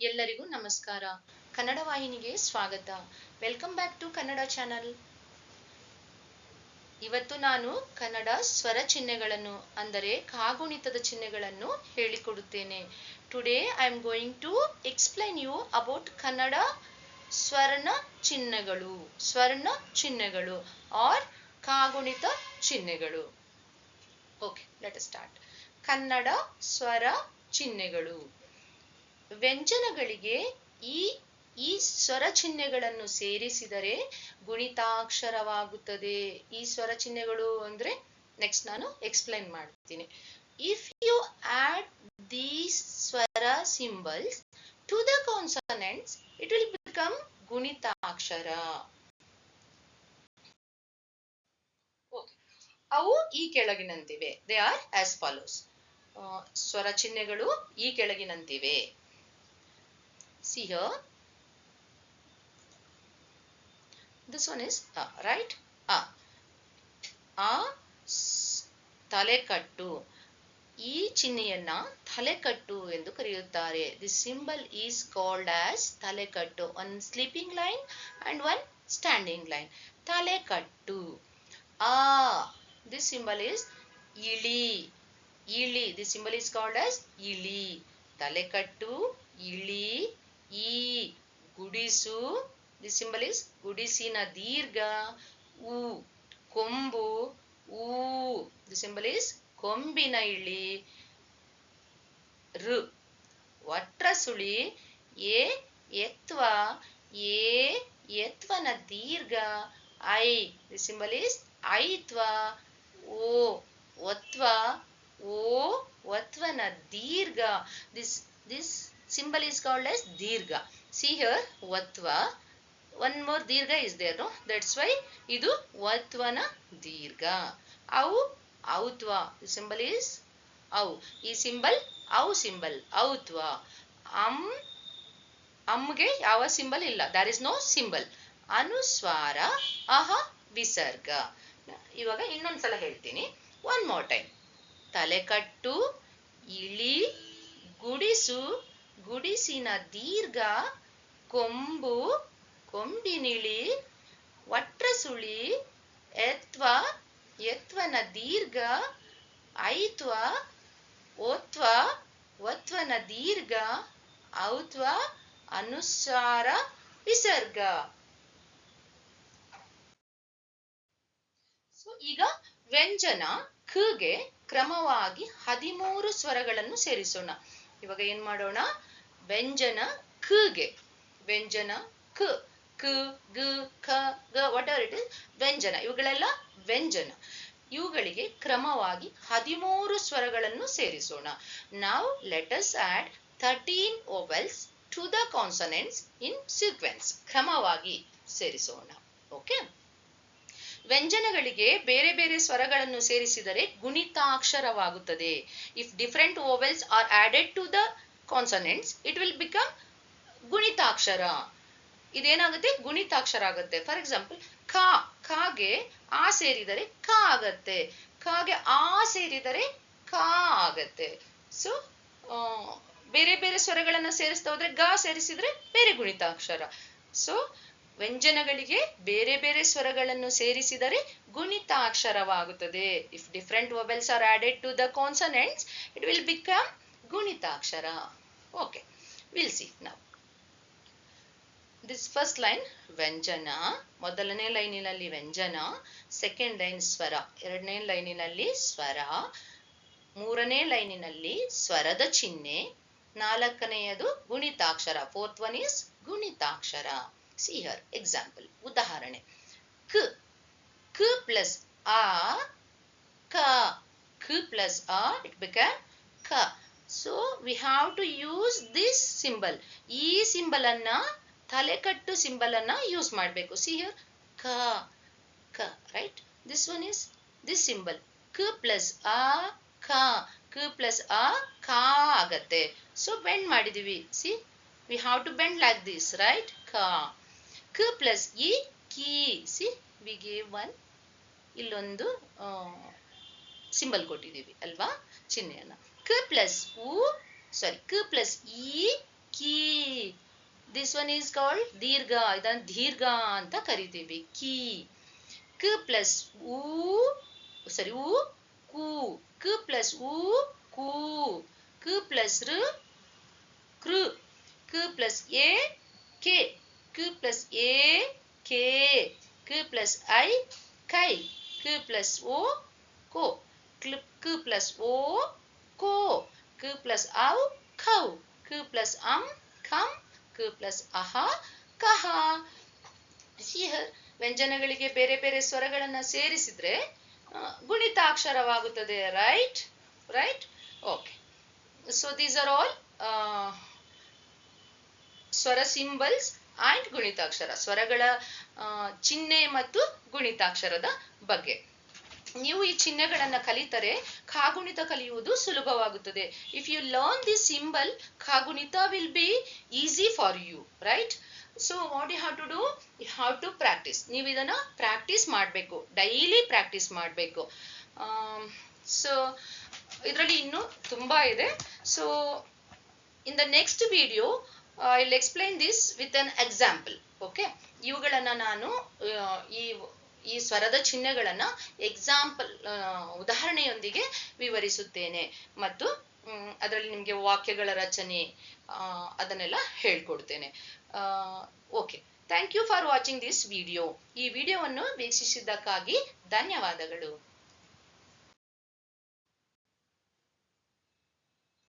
ಎಲ್ಲರಿಗೂ ನಮಸ್ಕಾರ. ಕನ್ನಡ ವಾಹಿನಿಗೆ ಸ್ವಾಗತ. Welcome back to Kannada channel ಇವತ್ತು ನಾನು ಕನ್ನಡ ಸ್ವರ ಚಿಹ್ನೆಗಳನ್ನು, ಅಂದರೆ ಕಾಗುಣಿತದ ಚಿಹ್ನೆಗಳನ್ನು ಹೇಳಿಕೊಡುತ್ತೇನೆ. Today I am going to explain you about Kannada ಸ್ವರ್ಣ ಚಿಹ್ನೆಗಳು ಸ್ವರ್ಣ ಚಿಹ್ನೆಗಳು ಆರ್ ಕಾಗುಣಿತ ಚಿಹ್ನೆಗಳು. ಓಕೆ ಲೆಟ್ ಸ್ಟಾರ್ಟ್ ಕನ್ನಡ ಸ್ವರ ಚಿಹ್ನೆಗಳು. ವ್ಯಂಜನಗಳಿಗೆ ಈ ಈ ಸ್ವರ ಚಿಹ್ನೆಗಳನ್ನು ಸೇರಿಸಿದರೆ ಗುಣಿತಾಕ್ಷರವಾಗುತ್ತದೆ. ಈ ಸ್ವರ ಚಿಹ್ನೆಗಳು ಅಂದ್ರೆ ನೆಕ್ಸ್ಟ್ ನಾನು ಎಕ್ಸ್ಪ್ಲೈನ್ ಮಾಡ್ತೀನಿ. ಇಫ್ ಯು ಆಡ್ ದೀಸ್ ಸ್ವರ symbols to the consonants it will become ಗುಣಿತಾಕ್ಷರ. ಅವು ಈ ಕೆಳಗಿನಂತಿವೆ. ದೇ ಆರ್ ಆಸ್ ಫಾಲೋಸ್ ಸ್ವರ ಚಿಹ್ನೆಗಳು ಈ ಕೆಳಗಿನಂತಿವೆ. See here. This one is A, right? A ಆ ತಲೆಕಟ್ಟು. ಈ ಚಿಹ್ನೆಯನ್ನ ತಲೆಕಟ್ಟು ಎಂದು ಕರೆಯುತ್ತಾರೆ. The symbol is called as Talekattu. One sleeping line and one standing line ತಲೆಕಟ್ಟು. ಆ ದಿಸ್ ಸಿಂಬಲ್ ಈಸ್ ಇಳಿ. ಇಳಿ. The symbol is called as ಇಳಿ. ತಲೆಕಟ್ಟು ಇಳಿ. ಈ ಗುಡಿಸು ದಿ ಸಿಂಬಲ್ ಇಸ್ ಗುಡಿಸಿನ ದೀರ್ಘ ಉ ಕೊಂಬು, ಊ ದಿ ಸಿಂಬಲ್ ಇಸ್ ಕೊಂಬಿನ ಇಳಿ, ರು, ವಟ್ರ ಸುಳಿ, ಎ, ಎತ್ವ, ಎ, ಎತ್ವನ ದೀರ್ಘ, ಐ ದಿ ಸಿಂಬಲ್ ಇಸ್ ಐತ್ವ, ಓ, ಒತ್ವ, ಓ, ಒತ್ವನ ದೀರ್ಘ this this symbol is called as ದೀರ್ಘ ಸಿ ಹಿಯರ್ ವತ್ವ ಒನ್ ಮೋರ್ ದೀರ್ಘ is there no that's why ಇದು ವತ್ವನ ದೀರ್ಘ ಔ ಔತ್ವ ಸಿಂಬಲ್ ಇಸ್ ಔ ಈ ಸಿಂಬಲ್ ಔ ಸಿಂಬಲ್ ಔತ್ವ ಅಂ ಅಮ್ಗೆ ಯಾವ ಸಿಂಬಲ್ ಇಲ್ಲ. ದಾರ್ ಇಸ್ ನೋ ಸಿಂಬಲ್ ಅನುಸ್ವಾರ ಅಹ ವಿಸರ್ಗ ಇವಾಗ ಇನ್ನೊಂದ್ಸಲ ಹೇಳ್ತೀನಿ. ಒನ್ ಮೋರ್ ಟೈಮ್ ತಲೆಕಟ್ಟು ಇಳಿ, ಗುಡಿಸು ಗುಡಿಸಿನ ದೀರ್ಘ ಕೊಂಬು, ಕೊಂಬಿನಿಳಿ, ವಟ್ರಸುಳಿ ಎತ್ವ ಎತ್ವನ ದೀರ್ಘ, ಐತ್ವ, ಓತ್ವ, ಒತ್ವನ ದೀರ್ಘ, ಔತ್ವ ಅನುಸಾರ ವಿಸರ್ಗ. ಸೊ, ಈಗ ವ್ಯಂಜನ ಖಗೆ ಕ್ರಮವಾಗಿ ಹದಿಮೂರು ಸ್ವರಗಳನ್ನು ಸೇರಿಸೋಣ. ಇವಾಗ ಏನ್ ಮಾಡೋಣ? ವ್ಯಂಜನ ಖಗೆ ವ್ಯಂಜನ ಖ ಕ, ಗ ಖ ಗ ವಾಟ್ ಎವರ್ ಇಟ್ ಇಸ್ ವ್ಯಂಜನ. ಇವುಗಳೆಲ್ಲ ವ್ಯಂಜನ. ಇವುಗಳಿಗೆ ಕ್ರಮವಾಗಿ ಹದಿಮೂರು ಸ್ವರಗಳನ್ನು ಸೇರಿಸೋಣ. ನಾವು let us add thirteen vowels to the consonants in sequence ಕ್ರಮವಾಗಿ ಸೇರಿಸೋಣ. ಓಕೆ ವ್ಯಂಜನಗಳಿಗೆ ಬೇರೆ ಬೇರೆ ಸ್ವರಗಳನ್ನು ಸೇರಿಸಿದರೆ ಗುಣಿತಾಕ್ಷರವಾಗುತ್ತದೆ. If different vowels are added to the consonants it will become ಗುಣಿತಾಕ್ಷರ. ಇದೇನಾಗುತ್ತೆ? ಗುಣಿತಾಕ್ಷರ ಆಗುತ್ತೆ. ಫಾರ್ ಎಕ್ಸಾಂಪಲ್ ಖ, ಖಾಗೆ ಆ ಸೇರಿದರೆ ಖ ಆಗತ್ತೆ. ಖಾಗೆ ಆ ಸೇರಿದರೆ ಕ ಆಗತ್ತೆ. ಸೊ ಬೇರೆ ಬೇರೆ ಸ್ವರಗಳನ್ನ ಸೇರಿಸ್ತಾ ಹೋದ್ರೆ ಗ ಸೇರಿಸಿದ್ರೆ ಬೇರೆ ಗುಣಿತಾಕ್ಷರ. ಸೊ ವ್ಯಂಜನಗಳಿಗೆ ಬೇರೆ ಬೇರೆ ಸ್ವರಗಳನ್ನು ಸೇರಿಸಿದರೆ ಗುಣಿತಾಕ್ಷರವಾಗುತ್ತದೆ. If different vowels are added to the consonants it will become ಗುಣಿತಾಕ್ಷರ. Okay will see ನಾವು ದಿಸ್ ಫಸ್ಟ್ ಲೈನ್ ವ್ಯಂಜನ. ಮೊದಲನೇ ಲೈನಿನಲ್ಲಿ ವ್ಯಂಜನ ಸೆಕೆಂಡ್ ಲೈನ್ ಸ್ವರ. ಎರಡನೇ ಲೈನಿನಲ್ಲಿ ಸ್ವರ. ಮೂರನೇ ಲೈನಿನಲ್ಲಿ ಸ್ವರದ ಚಿಹ್ನೆ. ನಾಲ್ಕನೆಯದು ಗುಣಿತಾಕ್ಷರ. ಫೋರ್ತ್ ಒನ್ ಇಸ್ ಗುಣಿತಾಕ್ಷರ. ಸಿ ಹರ್ ಎಕ್ಸಾಂಪಲ್ ಉದಾಹರಣೆ ಕ ಕ ಪ್ಲಸ್ ಆ ಕ ಕ ಪ್ಲಸ್ ಆ ಇಟ್ ಬಿಕ ಕ so we have to use this symbol ಈ ಸಿಂಬಲ್ ಅನ್ನ ತಲೆಕಟ್ಟು ಸಿಂಬಲ್ ಅನ್ನ ಯೂಸ್ ಮಾಡಬೇಕು ಸಿ ಹರ್ ಕ ಕ right this one is this symbol ಕ ಪ್ಲಸ್ ಆ ಕ ಕ ಪ್ಲಸ್ ಆ ಕ ಆಗತ್ತೆ ಸೊ ಬೆಂಡ್ ಮಾಡಿದೀವಿ see we have to bend like this right ಕ ಕ ಪ್ಲಸ್ ಇ, ಕಿ, ಸಿ ವಿ ಗೇವ್ ಒನ್, ಇಲ್ಲೊಂದು ಸಿಂಬಲ್ ಕೊಟ್ಟಿದ್ದೀವಿ, ಅಲ್ವಾ? ಚಿಹ್ನೆಯನ್ನ. ಕ ಪ್ಲಸ್ ಉ ಸಾರಿ ಕ ಪ್ಲಸ್ ಇ, key. This one is called ದೀರ್ಘ ಇದನ್ನು ದೀರ್ಘ ಅಂತ ಕರಿತೀವಿ, ಕೀ. ಕ ಪ್ಲಸ್ ಉ ಸಾರಿ ಉ, ಕು. ಕ ಪ್ಲಸ್ ಉ, ಕು. ಕ ಪ್ಲಸ್ ರ, ಕೃ. ಕ ಪ್ಲಸ್ ಎ, ಕೆ. ಕ ಪ್ಲಸ್ ಎ ಕೆ ಕ ಪ್ಲಸ್ ಐ ಕೈ ಕ ಪ್ಲಸ್ ಓ ಕೋ ಕ ಪ್ಲಸ್ ಓ ಕೋ ಕ ಪ್ಲಸ್ ಔ ಖೌ ಕ ಪ್ಲಸ್ ಅಂ ಖಂ ಕ ಪ್ಲಸ್ ಅಹ ಕಹ ಸಿಹರ್ ವ್ಯಂಜನಗಳಿಗೆ ಬೇರೆ ಬೇರೆ ಸ್ವರಗಳನ್ನು ಸೇರಿಸಿದ್ರೆ ಗುಣಿತಾಕ್ಷರವಾಗುತ್ತದೆ. Right right okay so these are all ಸ್ವರ ಸಿಂಬಲ್ಸ್ ಅಂಡ್ ಗುಣಿತಾಕ್ಷರ ಸ್ವರಗಳ ಚಿಹ್ನೆ ಮತ್ತು ಗುಣಿತಾಕ್ಷರದ ಬಗ್ಗೆ. ನೀವು ಈ ಚಿಹ್ನೆಗಳನ್ನು ಕಲಿತರೆ ಕಾಗುಣಿತ ಕಲಿಯುವುದು ಸುಲಭವಾಗುತ್ತದೆ. If you learn the symbol ಕಾಗುಣಿತ will be easy for you right so what you have to do you have to practice ನೀವು ಇದನ್ನ ಪ್ರಾಕ್ಟೀಸ್ ಮಾಡಬೇಕು. ಡೈಲಿ ಪ್ರಾಕ್ಟೀಸ್ ಮಾಡಬೇಕು. ಸೊ ಇದರಲ್ಲಿ ಇನ್ನೂ ತುಂಬಾ ಇದೆ. So in the next video will explain this with an example okay ಇವುಗಳನ್ನ ನಾನು ಈ ಈ ಸ್ವರದ ಚಿಹ್ನೆಗಳನ್ನ ಎಕ್ಸಾಂಪಲ್ ಉದಾಹರಣೆಯೊಂದಿಗೆ ವಿವರಿಸುತ್ತೇನೆ. ಮತ್ತು ಅದರಲ್ಲಿ ನಿಮಗೆ ವಾಕ್ಯಗಳ ರಚನೆ ಅದನ್ನೆಲ್ಲ ಹೇಳ್ಕೊಡ್ತೇನೆ. Okay thank you for watching this video ಈ ವಿಡಿಯೋವನ್ನು ವೀಕ್ಷಿಸಿದ್ದಕ್ಕಾಗಿ ಧನ್ಯವಾದಗಳು.